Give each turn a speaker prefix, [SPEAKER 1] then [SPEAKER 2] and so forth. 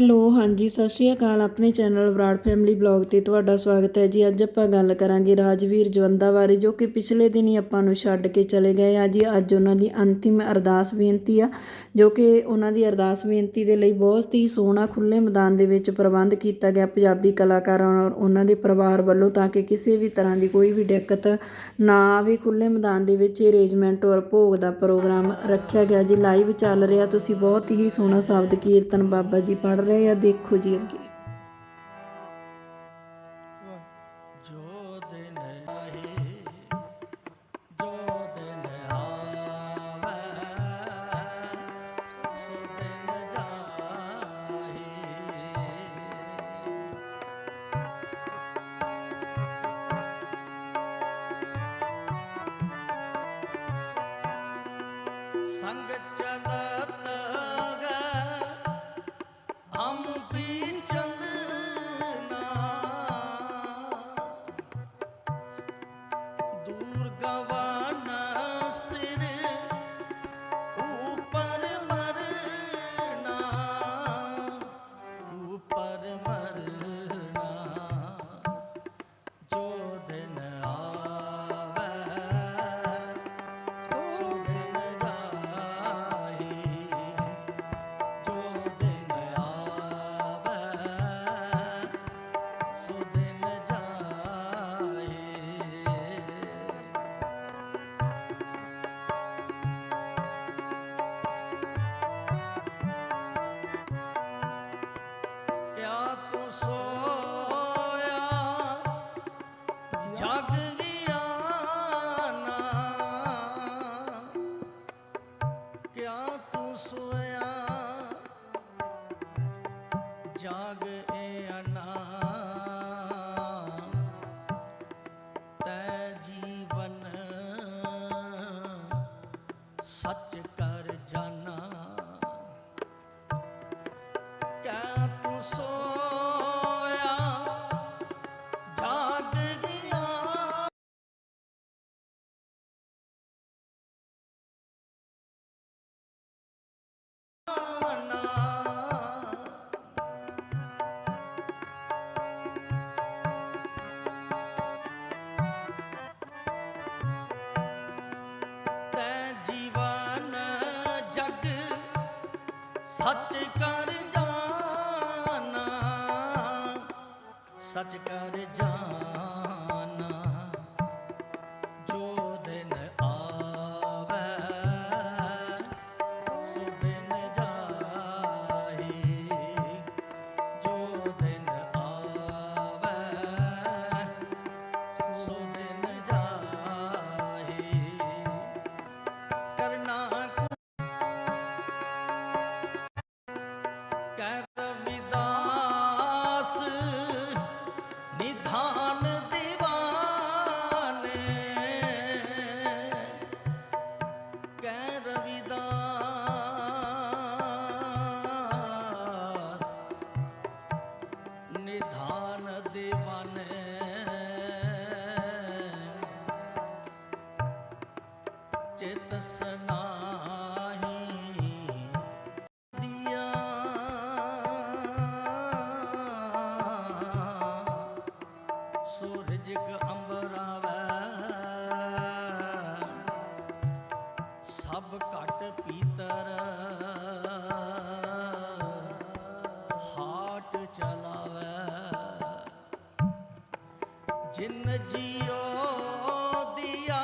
[SPEAKER 1] Hello, ਹਾਂਜੀ, ਸਤਿ ਸ਼੍ਰੀ ਅਕਾਲ। ਆਪਣੇ ਚੈਨਲ ਬਰਾੜ ਫੈਮਿਲੀ ਬਲੌਗ ਤੇ ਤੁਹਾਡਾ ਸਵਾਗਤ ਹੈ ਜੀ। ਅੱਜ ਆਪਾਂ ਗੱਲ ਕਰਾਂਗੇ ਰਾਜਵੀਰ ਜਵੰਦਾ ਬਾਰੇ, ਜੋ ਕਿ ਪਿਛਲੇ ਦਿਨੀ ਆਪਾਂ ਨੂੰ ਛੱਡ ਕੇ ਚਲੇ ਗਏ ਆ ਜੀ। ਅੱਜ ਉਹਨਾਂ ਦੀ ਅੰਤਿਮ ਅਰਦਾਸ ਬੇਨਤੀ ਆ, ਜੋ ਕਿ ਉਹਨਾਂ ਦੀ ਅਰਦਾਸ ਬੇਨਤੀ ਦੇ ਲਈ ਬਹੁਤ ਹੀ ਸੋਹਣਾ ਖੁੱਲੇ ਮੈਦਾਨ ਦੇ ਵਿੱਚ ਪ੍ਰਬੰਧ ਕੀਤਾ ਗਿਆ ਪੰਜਾਬੀ ਕਲਾਕਾਰਾਂ ਔਰ ਉਹਨਾਂ ਦੇ ਪਰਿਵਾਰ ਵੱਲੋਂ, ਤਾਂ ਕਿ ਕਿਸੇ ਵੀ ਤਰ੍ਹਾਂ ਦੀ ਕੋਈ ਵੀ ਦਿੱਕਤ ਨਾ ਆਵੇ। ਖੁੱਲੇ ਮੈਦਾਨ ਦੇ ਵਿੱਚ ਅਰੇਂਜਮੈਂਟ ਔਰ ਭੋਗ ਦਾ ਪ੍ਰੋਗਰਾਮ ਰੱਖਿਆ ਗਿਆ ਜੀ। ਲਾਈਵ ਚੱਲ ਰਿਹਾ। ਤੁਸੀਂ ਬਹੁਤ ਹੀ ਸੋਹਣਾ ਸ਼ਬਦ ਕੀਰਤਨ ਬਾਬਾ ਜੀ ਪੜ੍ਹ ਰਹੇ ਆ ਦੇਖੋ ਜੀ ਅੱਗੇ।
[SPEAKER 2] ਜੋ ਦਿਨ ਸੰਗ ਚਲਤ ਜਾਗ ਏ ਅਨਾ ਤੈ ਜੀਵਨ ਸੱਚ ਕਰ ਜਾਣਾ ਕਿਆ ਤੂੰ ਸੋਇਆ ਜਾਗ ਨਾ ਸੱਚ ਕਰ ਜਾਣਾ ਸੱਚ ਕਰ ਜਾਣਾ। ਚਿਤ ਸਨਾਹੀ ਦਿਆ। ਸੂਰਜ ਕ ਅੰਬਰਾਵੈ ਸਭ ਘਟ ਪੀਤਰ। ਹਾਟ ਚਲਾਵੇ। ਜਿਨ ਜਿਉ ਦਿਆ